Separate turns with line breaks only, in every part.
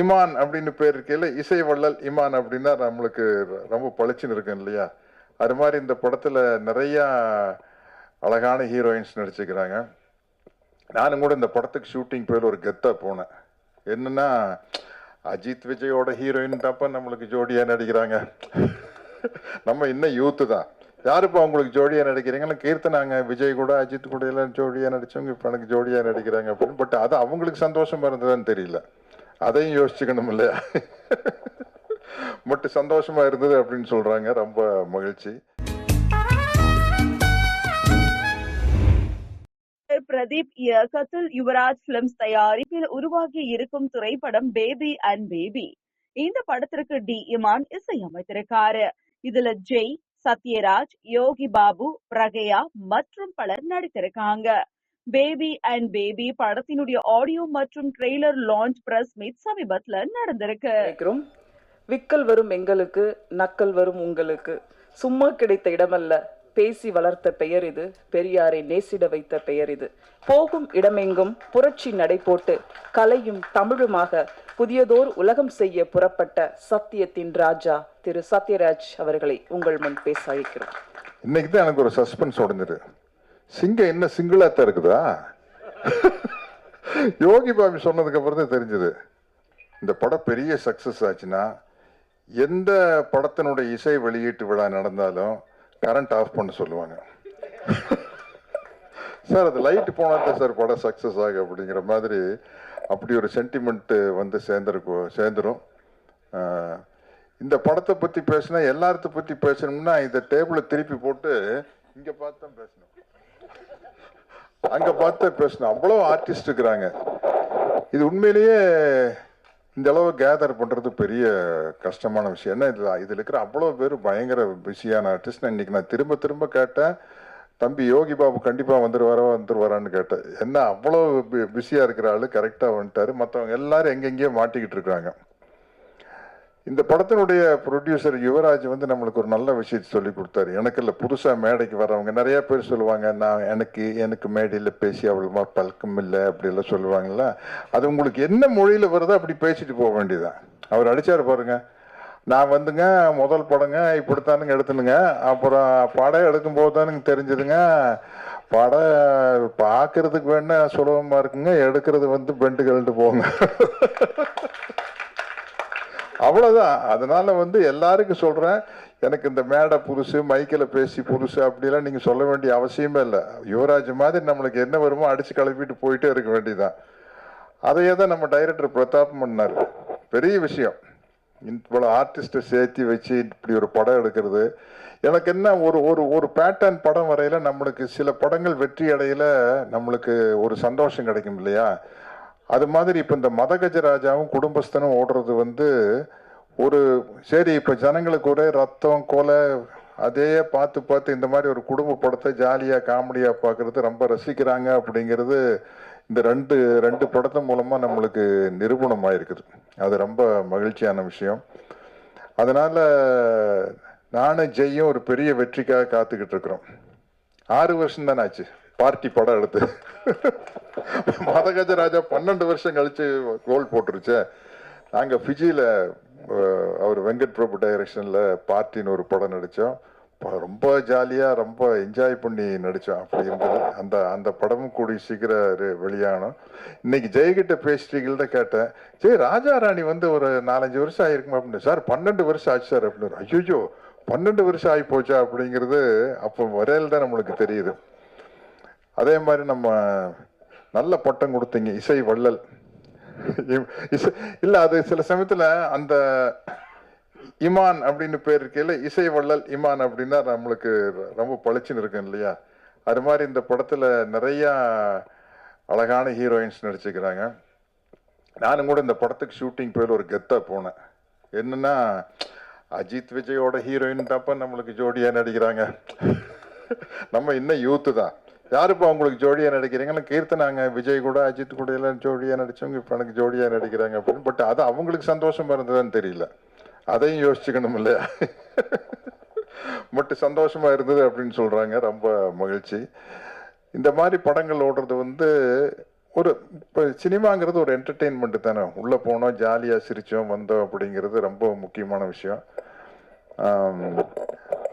இமான் அப்படின்னு பேர் இருக்கையில் இசை வள்ளல் இமான் அப்படின்னா நம்மளுக்கு ரொம்ப பளிச்சுன்னு இருக்கும் இல்லையா? அது மாதிரி இந்த படத்தில் நிறையா அழகான ஹீரோயின்ஸ் நடிச்சுக்கிறாங்க நானும் கூட இந்த படத்துக்கு ஷூட்டிங் போய் ஒரு கெத்தாக போனேன். என்னன்னா அஜித் விஜயோட ஹீரோயின் தாப்பா நம்மளுக்கு ஜோடியாக நடிக்கிறாங்க. நம்ம இன்னும் யூத்து தான். யாருப்பா அவங்களுக்கு ஜோடியாக நடிக்கிறீங்கன்னா கீர்த்தனாங்க விஜய் கூட அஜித் கூட எல்லாம் ஜோடியாக நடித்தவங்க இப்போ எனக்கு ஜோடியாக நடிக்கிறாங்க அப்படின்னு. பட் அது அவங்களுக்கு சந்தோஷமாக இருந்ததுன்னு தெரியல. அதையும் யோசிச்சுக்கணும் இல்லையா பட் சந்தோஷமா இருந்தது அப்படின்னு சொல்றாங்க. ரொம்ப மகிழ்ச்சி.
பிரதீப் இயக்கத்தில் யுவராஜ் பிலிம்ஸ் தயாரிப்பில் உருவாகி இருக்கும் திரைப்படம் பேபி அண்ட் பேபி இந்த படத்திற்கு டி. இமான் இசையமைத்திருக்காரு. இதுல ஜெய் சத்யராஜ் யோகி பாபு பிரகயா மற்றும் பலர் நடித்திருக்காங்க. பேபி அண்ட் பேபி படத்தினுடைய ஆடியோ மற்றும் ட்ரெய்லர் லான்ச் பிரஸ் மீட் சமீபத்துல நடந்திருக்கு.
விக்கல் வரும் எங்களுக்கு நக்கல் வரும் உங்களுக்கு. சும்மா கிடைத்த இடமல்ல. பேசி வளர்த்த பெயர் இது. பெரியாரை நேசிட வைத்த பெயர் இது. போகும் இடமெங்கும் புரட்சி நடை போட்டு கலையும் தமிழுமாக புதியதோர் உலகம் செய்ய புறப்பட்ட சத்தியத்தின் ராஜா திரு சத்யராஜ் அவர்களை உங்கள் முன் பேச அழைக்கிறோம்.
இன்னைக்கு தான் எனக்கு ஒரு சஸ்பென்ஸ் உடஞ்சிரு சிங்கம் என்ன சிங்கிளாத்தான் இருக்குதா? யோகி பாபி சொன்னதுக்கு அப்புறம் தான் தெரிஞ்சது. இந்த படம் பெரிய சக்சஸ் ஆச்சுன்னா எந்த படத்தினுடைய இசை வெளியீட்டு விழா நடந்தாலும் கரண்ட் ஆஃப் பண்ண சொல்லுவாங்க. சார் அது லைட்டு போனால் தான் சார் படம் சக்சஸ் ஆகும் அப்படிங்கிற மாதிரி அப்படி ஒரு சென்டிமெண்ட்டு வந்து சேர்ந்துருக்கும் சேர்ந்துரும். இந்த படத்தை பற்றி பேசினா எல்லாத்த பற்றி பேசணும்னா இந்த டேபிளை திருப்பி போட்டு இங்கே பார்த்து தான் பேசணும். அங்க பார்த்து பேசணும் அவ்வளோ ஆர்டிஸ்ட் இருக்கிறாங்க. இது உண்மையிலேயே இந்த அளவு கேதர் பண்றது பெரிய கஷ்டமான விஷயம். என்ன இதுல இதுல இருக்கிற அவ்வளோ பேர் பயங்கர பிஸியான ஆர்டிஸ்ட் இன்னைக்கு நான் திரும்ப திரும்ப கேட்டேன். தம்பி யோகி பாபு கண்டிப்பா வந்துடுவாரோ வந்துருவாரான்னு கேட்டேன். என்ன அவ்வளோ பிஸியா இருக்கிற ஆளு கரெக்டா வந்துட்டாரு. மற்றவங்க எல்லாரும் எங்கெங்கேயோ மாட்டிக்கிட்டு இருக்காங்க இந்த படத்தினுடைய ப்ரொடியூசர் யுவராஜ் வந்து நம்மளுக்கு ஒரு நல்ல விஷயத்தை சொல்லி கொடுத்தாரு. எனக்கு இல்லை புதுசாக மேடைக்கு வரவங்க நிறைய பேர் சொல்லுவாங்க நான் எனக்கு எனக்கு மேடையில் பேசி அவ்வளோமா பழக்கம் இல்லை அப்படிலாம் சொல்லுவாங்கல்ல. அது உங்களுக்கு என்ன மொழியில் வருதோ அப்படி பேசிட்டு போக வேண்டியதான் அவர் அடித்தார் பாருங்க. நான் வந்துங்க முதல் படங்க இப்படித்தானுங்க எடுத்துனுங்க. அப்புறம் படம் எடுக்கும்போது தானுங்க தெரிஞ்சதுங்க. படம் பார்க்கறதுக்கு வேணா சுலபமாக இருக்குங்க. எடுக்கிறது வந்து பெண்டு கழட்டு போங்க. அவ்வளோதான் அதனால வந்து எல்லாருக்கும் சொல்கிறேன் எனக்கு இந்த மேடை புருஷு மைக்கில் பேசி புருஷு அப்படிலாம் நீங்கள் சொல்ல வேண்டிய அவசியமே இல்லை. யுவராஜ் மாதிரி நம்மளுக்கு என்ன வருமோ அடித்து கிளப்பிட்டு போயிட்டே இருக்க வேண்டியதுதான். அதையே தான் நம்ம டைரக்டர் பிரதாப் பண்ணார் பெரிய விஷயம். இவ்வளோ ஆர்டிஸ்ட்டை சேர்த்து வச்சு இப்படி ஒரு படம் எடுக்கிறது. எனக்கு என்ன ஒரு ஒரு ஒரு பேட்டர்ன் படம் வரையில் நம்மளுக்கு சில படங்கள் வெற்றி அடையில் நம்மளுக்கு ஒரு சந்தோஷம் கிடைக்கும் இல்லையா? அது மாதிரி இப்போ இந்த மதகஜராஜாவும் குடும்பஸ்தனும் ஓடுறது வந்து ஒரு சரி இப்போ ஜனங்களுக்கு ஒரே ரத்தம் கொலை அதையே பார்த்து பார்த்து இந்த மாதிரி ஒரு குடும்ப படத்தை ஜாலியாக காமெடியாக பார்க்குறது ரொம்ப ரசிக்கிறாங்க அப்படிங்கிறது இந்த ரெண்டு ரெண்டு படத்து மூலமாக நம்மளுக்கு நிரூபணமாயிருக்குது. அது ரொம்ப மகிழ்ச்சியான விஷயம். அதனால் நானும் ஜெய்யும் ஒரு பெரிய வெற்றிக்காக காத்துக்கிட்டு இருக்கிறோம். ஆறு வருஷம் தானே ஆச்சு பார்ட்டி படம் எடுத்து. மதகஜராஜா பன்னெண்டு வருஷம் கழிச்சு கோல் போட்டுருச்சே. நாங்கள் ஃபிஜியில் அவர் வெங்கட் பிரபு டைரக்ஷனில் பார்ட்டின்னு ஒரு படம் நடித்தோம் ரொம்ப ஜாலியாக ரொம்ப என்ஜாய் பண்ணி நடித்தோம் அப்படி இருந்தது. அந்த அந்த படமும் கூடி சீக்கிரம் வெளியானோம். இன்னைக்கு ஜெய்கிட்ட பேசிட்டீங்கள்ட்ட கேட்டேன். ஜெய் ராஜா ராணி வந்து ஒரு நாலஞ்சு வருஷம் ஆயிருக்குமா? அப்படின்னு. சார் பன்னெண்டு வருஷம் ஆச்சு சார் அப்படின்னு. ஐயோ பன்னெண்டு வருஷம் ஆகி போச்சா? அப்படிங்கிறது அப்போ வரையில் தான் நம்மளுக்கு தெரியுது. அதே மாதிரி நம்ம நல்ல பட்டம் கொடுத்தீங்க இசை வள்ளல். இசை இல்லை அது சில சமயத்தில் அந்த இமான் அப்படின்னு பேர் இருக்கையில் இசை வள்ளல் இமான் அப்படின்னா நம்மளுக்கு ரொம்ப பளிச்சுன்னு இருக்கும் இல்லையா? அது மாதிரி இந்த படத்தில் நிறையா அழகான ஹீரோயின்ஸ் நடிச்சுக்கிறாங்க நானும் கூட இந்த படத்துக்கு ஷூட்டிங் போய் ஒரு கெத்தாக போனேன். என்னன்னா அஜித் விஜயோட ஹீரோயின் தாப்பா நம்மளுக்கு ஜோடியாக நடிக்கிறாங்க. நம்ம இன்னும் யூத்து தான். யாருப்பா உங்களுக்கு ஜோடியா நடிக்கிறீங்கன்னா கீர்த்தனாங்க விஜய் கூட அஜித் கூட எல்லாம் ஜோடியாக நடித்தவங்க இப்போ எனக்கு ஜோடியாக நடிக்கிறாங்க அப்படின்னு. பட் அது அவங்களுக்கு சந்தோஷமாக இருந்ததுன்னு தெரியல. அதையும் யோசிச்சுக்கணும் இல்லையா? பட் சந்தோஷமாக இருந்தது அப்படின்னு சொல்கிறாங்க ரொம்ப மகிழ்ச்சி. இந்த மாதிரி படங்கள் ஓடுறது வந்து ஒரு இப்போ சினிமாங்கிறது ஒரு என்டர்டெயின்மெண்ட்டு தானே. உள்ளே போனோம் ஜாலியாக சிரித்தோம் வந்தோம் அப்படிங்கிறது ரொம்ப முக்கியமான விஷயம்.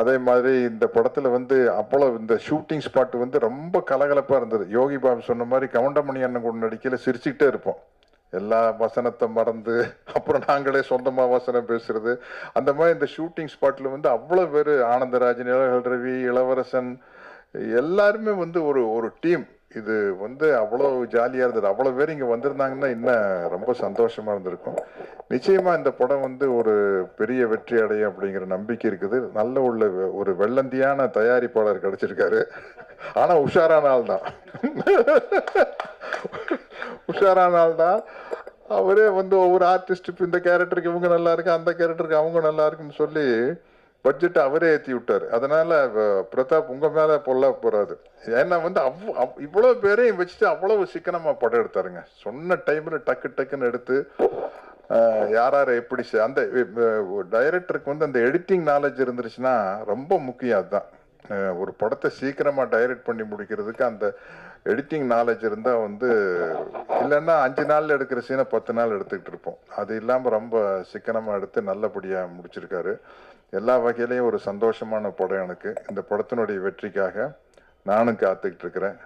அதே மாதிரி இந்த படத்தில் வந்து அப்போ இந்த ஷூட்டிங் ஸ்பாட் வந்து ரொம்ப கலகலப்பாக இருந்தது. யோகி பாபு சொன்ன மாதிரி கவுண்டமணி அண்ணன் கூட நடிக்கல சிரிச்சுக்கிட்டே இருப்போம். எல்லா வசனத்தை மறந்து அப்புறம் நாங்களே சொந்தமாக வசனம் பேசுறது. அந்த மாதிரி இந்த ஷூட்டிங் ஸ்பாட்டில் வந்து அவ்வளோ பேர் ஆனந்தராஜன் இளகல் ரவி இளவரசன் எல்லாருமே வந்து ஒரு ஒரு டீம். இது வந்து அவ்வளோ ஜாலியாக இருந்தது. அவ்வளோ பேர் இங்கே வந்திருந்தாங்கன்னா இன்னும் ரொம்ப சந்தோஷமாக இருந்திருக்கும். நிச்சயமாக இந்த படம் வந்து ஒரு பெரிய வெற்றி அடையும் அப்படிங்கிற நம்பிக்கை இருக்குது. நல்ல உள்ள ஒரு வெள்ளந்தியான தயாரிப்பாளர் கிடைச்சிருக்காரு. ஆனால் உஷாரான ஆள் தான். உஷாரான ஆள் தான். அவரே வந்து ஒவ்வொரு ஆர்டிஸ்ட் இந்த கேரக்டருக்கு இவங்க நல்லா இருக்கு அந்த கேரக்டருக்கு அவங்க நல்லா இருக்குன்னு சொல்லி பட்ஜெட் அவரே ஏற்றி விட்டார். அதனால பிரதாப் உங்க மேல பொல்ல போகிறாரு ஏன்னா வந்து அவ் அவ் இவ்வளோ பேரையும் வச்சுட்டு அவ்வளவு சிக்கனமா படம் எடுத்தாருங்க. சொன்ன டைம்ல டக்கு டக்குன்னு எடுத்து யார் யார் எப்படி அந்த டைரக்டருக்கு வந்து அந்த எடிட்டிங் நாலேஜ் இருந்துருச்சுன்னா ரொம்ப முக்கியம் அதுதான். ஒரு படத்தை சீக்கிரமா டைரக்ட் பண்ணி முடிக்கிறதுக்கு அந்த எடிட்டிங் நாலேஜ் இருந்தால் வந்து இல்லைன்னா அஞ்சு நாளில் எடுக்கிற சீனை பத்து நாள் எடுத்துக்கிட்டு இருப்போம். அது இல்லாமல் ரொம்ப சிக்கனமாக எடுத்து நல்லபடியாக முடிச்சிருக்காரு. எல்லா வகையிலையும் ஒரு சந்தோஷமான படம் எனக்கு. இந்த படத்தினுடைய வெற்றிக்காக நானும் காத்துக்கிட்டு இருக்கிறேன்.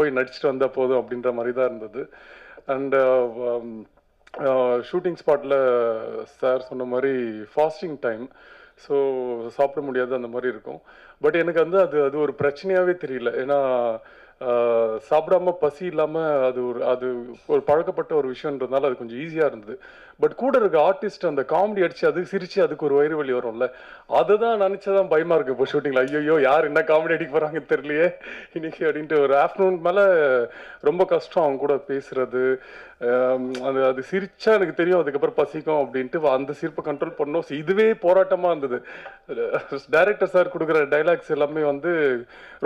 போய் நடிச்சுட்டு வந்தால் போதும் அப்படின்ற மாதிரி தான் இருந்தது அண்ட் ஷூட்டிங் ஸ்பாட்டில் சார் சொன்ன மாதிரி ஃபாஸ்டிங் டைம் ஸோ சாப்பிட முடியாது அந்த மாதிரி இருக்கும். பட் எனக்கு வந்து அது அது ஒரு பிரச்சனையாகவே தெரியல. ஏன்னா uh, சாப்பிடாம பசி இல்லாமல் அது ஒரு அது ஒரு பழக்கப்பட்ட ஒரு விஷயன்றதுனால அது கொஞ்சம் ஈஸியாக இருந்தது. பட் கூட இருக்க ஆர்டிஸ்ட் அந்த காமெடி அடிச்சு அது சிரிச்சு அதுக்கு ஒரு வயிறு வலி வரும்ல. அதை தான் நினச்சதான் பயமா இருக்கு இப்போ ஷூட்டிங்ல ஐயோ யார் என்ன காமெடி அடிக்க போகிறாங்க தெரியலையே. இன்னைக்கு அப்படின்ட்டு ஒரு ஆஃப்டர்நூன் மேலே ரொம்ப கஷ்டம் அவங்க கூட பேசுறது. அது அது சிரிச்சா எனக்கு தெரியும். அதுக்கப்புறம் பசிக்கும் அப்படின்ட்டு அந்த சிரிப்பை கண்ட்ரோல் பண்ணோம். இதுவே போராட்டமாக இருந்தது. டைரக்டர் சார் கொடுக்குற டைலாக்ஸ் எல்லாமே வந்து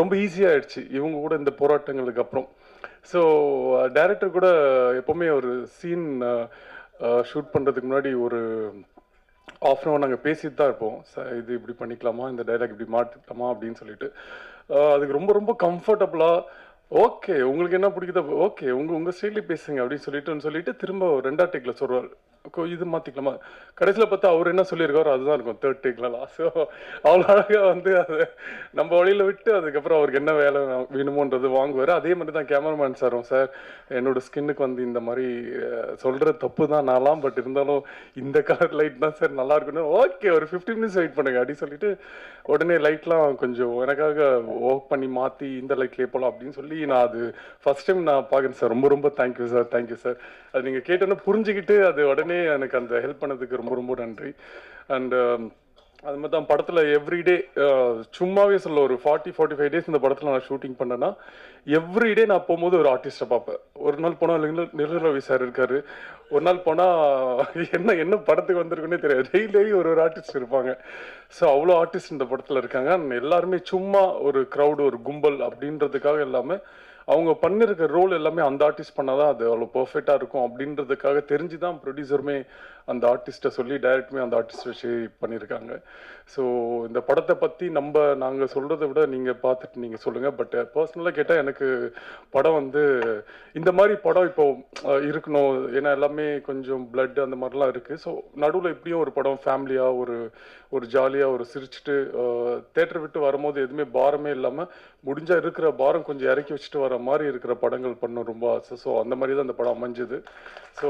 ரொம்ப ஈஸியாகிடுச்சு இவங்க கூட இந்த போராட்டங்களுக்கு அப்புறம். ஸோ டைரக்டர் கூட எப்போவுமே ஒரு சீன் ஷூட் பண்ணுறதுக்கு முன்னாடி ஒரு ஆஃப் அன் அவர் நாங்கள் பேசிட்டு தான் இருப்போம். சார் இது இப்படி பண்ணிக்கலாமா? இந்த டைலாக் இப்படி மாற்றிக்கலாமா அப்படின்னு சொல்லிட்டு. அதுக்கு ரொம்ப ரொம்ப கம்ஃபர்டபுளாக ஓகே உங்களுக்கு என்ன பிடிக்குதோ ஓகே உங்க உங்க ஸ்டைலே பேசுங்க அப்படின்னு சொல்லிட்டு சொல்லிட்டு திரும்ப ஒரு ரெண்டா டேக்ல சொல்றாரு. "கோ- இது மாத்திக்கலாமா? கடைசியில் பார்த்தா அவர் என்ன சொல்லியிருக்காரோ அதுதான் இருக்கும் தேர்ட் டேக்ல ஸோ அவ்வளோ அழகா வந்து அதை நம்ம வழியில விட்டு அதுக்கப்புறம் அவருக்கு என்ன வேலை வேணுமோன்றது வாங்குவார். அதே மாதிரி தான் கேமராமேன் சாரும் சார் என்னோட ஸ்கின்னுக்கு வந்து இந்த மாதிரி சொல்கிற தப்பு தான் நான்லாம் பட் இருந்தாலும் இந்த கலர் லைட் தான் சார் நல்லா இருக்குன்னு ஓகே ஒரு ஃபிஃப்டி மினிட்ஸ் வெயிட் பண்ணுங்க அப்படின்னு சொல்லிட்டு உடனே லைட்லாம் கொஞ்சம் எனக்காக ஒர்க் பண்ணி மாற்றி இந்த லைட்லேயே போகலாம் அப்படின்னு சொல்லி நான் அது ஃபர்ஸ்ட் டைம் நான் பார்க்குறேன் சார் ரொம்ப ரொம்ப தேங்க்யூ சார் தேங்க்யூ சார் அது நீங்கள் கேட்டோன்னே புரிஞ்சுக்கிட்டு அது உடனே எனக்கு அந்த ஹெல்ப் பண்ணதுக்கு ரொம்ப ரொம்ப நன்றி. அண்ட் அது மாதிரி தான் படத்தில் எவ்ரிடே சும்மாவே சொல்ல ஒரு ஃபார்ட்டி ஃபார்ட்டி ஃபைவ் டேஸ் இந்த படத்தில் நான் ஷூட்டிங் பண்ணேன்னா எவ்ரிடே நான் போகும்போது ஒரு ஆர்டிஸ்ட்டை பார்ப்பேன். ஒரு நாள் போனால் நிர்மல ரவி சார் இருக்காரு. ஒரு நாள் போனால் என்ன என்ன படத்துக்கு வந்திருக்குன்னே தெரியாது. டெய்லி ஒரு ஒரு ஆர்டிஸ்ட் இருப்பாங்க. ஸோ அவ்வளோ ஆர்டிஸ்ட் இந்த படத்தில் இருக்காங்க. எல்லாருமே சும்மா ஒரு க்ரௌடு ஒரு கும்பல் அப்படின்றதுக்காக எல்லாமே அவங்க பண்ணிருக்க ரோல் எல்லாமே அந்த ஆர்டிஸ்ட் பண்ணாதான் அது அவ்வளோ பர்ஃபெக்டாக இருக்கும் அப்படின்றதுக்காக தெரிஞ்சு தான் ப்ரொடியூசருமே அந்த ஆர்டிஸ்ட்டை சொல்லி டைரக்ட்மே அந்த ஆர்டிஸ்ட் வச்சு பண்ணியிருக்காங்க. ஸோ இந்த படத்தை பற்றி நம்ம நாங்கள் சொல்கிறத விட நீங்கள் பார்த்துட்டு நீங்கள் சொல்லுங்கள் பட் பர்சனலாக கேட்டால் எனக்கு படம் வந்து இந்த மாதிரி படம் இப்போ இருக்கணும். ஏன்னா எல்லாமே கொஞ்சம் பிளட் அந்த மாதிரிலாம் இருக்குது ஸோ நடுவில் எப்படியும் ஒரு படம் ஃபேமிலியாக ஒரு ஒரு ஜாலியாக ஒரு சிரிச்சுட்டு தேட்டர் விட்டு வரும்போது எதுவுமே பாரமே இல்லாமல் முடிஞ்சா இருக்கிற பாரம் கொஞ்சம் இறக்கி வச்சுட்டு வர மாதிரி இருக்கிற படங்கள் பண்ண ரொம்ப ஆசை. ஸோ அந்த மாதிரி தான் இந்த படம் அமைஞ்சுது. ஸோ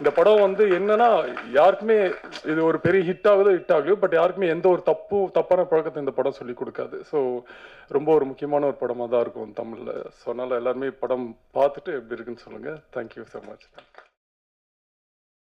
இந்த படம் வந்து என்னன்னா யாருக்குமே இது ஒரு பெரிய ஹிட் ஆகுதோ ஹிட் ஆகலையோ பட் யாருக்குமே எந்த ஒரு தப்பும் தப்பான பழக்கத்தை இந்த படம் சொல்லி கொடுக்காது. ஸோ ரொம்ப ஒரு முக்கியமான ஒரு படமாக தான் இருக்கும் தமிழில். ஸோ அதனால் எல்லாருமே படம் பார்த்துட்டு எப்படி இருக்குன்னு சொல்லுங்கள் தேங்க்யூ ஸோ மச்